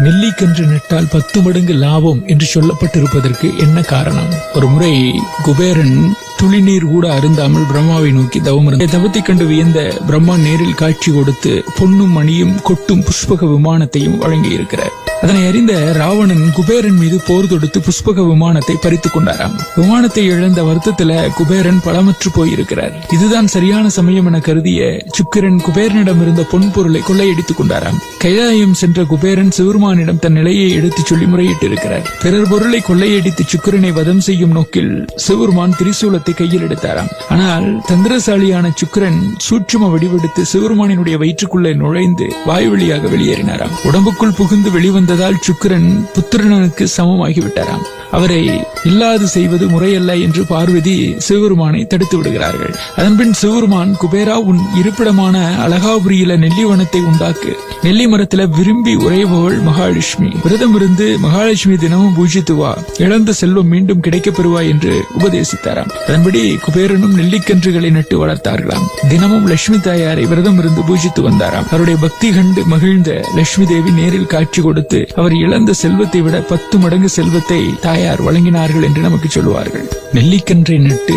நெல்லிக்கன்று நட்டால் பத்து மடங்கு லாபம் என்று சொல்லப்பட்டிருப்பதற்கு என்ன காரணம்? ஒரு முறை குபேரன் துளிநீர் கூட அருந்தாமல் பிரம்மாவை நோக்கி தவம் இருந்த தவத்தை கண்டு வியந்த பிரம்மா நேரில் காட்சி கொடுத்து பொன்னும் மணியும் கொட்டும் புஷ்பக விமானத்தையும் வழங்கியிருக்கிறார். அதனை அறிந்த ராவணன் குபேரன் மீது போர் தொடுத்து புஷ்பக விமானத்தை பறித்துக் கொண்டாராம். விமானத்தை இழந்த வருத்தத்துல குபேரன் பலமற்று போயிருக்கிறார். இதுதான் சரியான சமயம் என கருதிய சுக்கிரன் குபேரனிடம் இருந்த பொன் பொருளை கொள்ளையடித்துக் கொண்டாராம். கைலாயம் சென்ற குபேரன் சிவருமானிடம் தன் நிலையை எடுத்துச் சொல்லி முறையிட்டிருக்கிறார். பிறர் பொருளை கொள்ளையடித்து சுக்கிரனை வதம் செய்யும் நோக்கில் சிவருமான் திரிசூலத்தை கையில் எடுத்தாராம். ஆனால் தந்திரசாலியான சுக்கிரன் சூட்சும வடிவெடுத்து சிவருமானினுடைய வயிற்றுக்குள்ளே நுழைந்து வாய் வழியாக வெளியேறினாராம். உடம்புக்குள் புகுந்து வெளிவந்ததால் சுக்கிரன் புத்திரனுக்கு சமமாகிவிட்டாராம். அவரை இல்லாது செய்வது முறையல்ல என்று பார்வதி சிவபெருமானை தடுத்து விடுகிறார்கள். அதன்பின் சிவபெருமான் குபேரா உன் இருப்பிடமான அழகாபுரியில நெல்லிவனத்தை உண்டாக்கு. நெல்லி மரத்துல விரும்பி உறைபவள் மகாலட்சுமி. விரதம் இருந்து மகாலட்சுமி தினமும் பூஜித்து வா. இழந்த செல்வம் மீண்டும் கிடைக்கப் பெறுவாய் என்று உபதேசித்தாராம். அதன்படி குபேரனும் நெல்லிக்கன்றுகளை நட்டு வளர்த்தார்களாம். தினமும் லட்சுமி தாயாரை விரதம் இருந்து பூஜித்து வந்தாராம். அவருடைய பக்தி கண்டு மகிழ்ந்த லட்சுமி தேவி நேரில் காட்சி கொடுத்து அவர் இழந்த செல்வத்தை விட பத்து மடங்கு செல்வத்தை தாயார் வழங்கினார்கள் என்று நமக்கு சொல்லுவார்கள். நெல்லிக்கன்றை நட்டு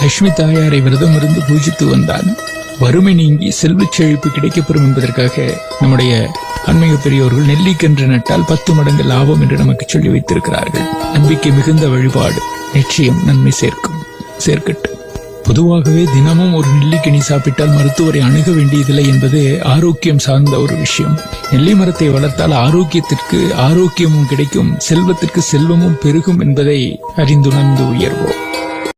லட்சுமி தாயாரை விரதம் இருந்து பூஜித்து வந்தால் வறுமை நீங்கி செல்வச் செழிப்பு கிடைக்கப்பெறும் என்பதற்காக நம்முடைய ஆன்மீக பெரியோர்கள் நெல்லிக்கன்று நட்டால் பத்து மடங்கு லாபம் என்று நமக்கு சொல்லி வைத்திருக்கிறார்கள். நம்பிக்கை மிகுந்த வழிபாடு. நிச்சயம் நன்மை சேர்க்கும். சேர்க்கட்டும். பொதுவாகவே தினமும் ஒரு நெல்லிக்கனி சாப்பிட்டால் மருத்துவரை அணுக வேண்டியதில்லை என்பது ஆரோக்கியம் சார்ந்த ஒரு விஷயம். நெல்லி மரத்தை வளர்த்தால் ஆரோக்கியத்திற்கு ஆரோக்கியமும் கிடைக்கும் செல்வத்திற்கு செல்வமும் பெருகும் என்பதை அறிந்துணர்ந்து உயர்வோம்.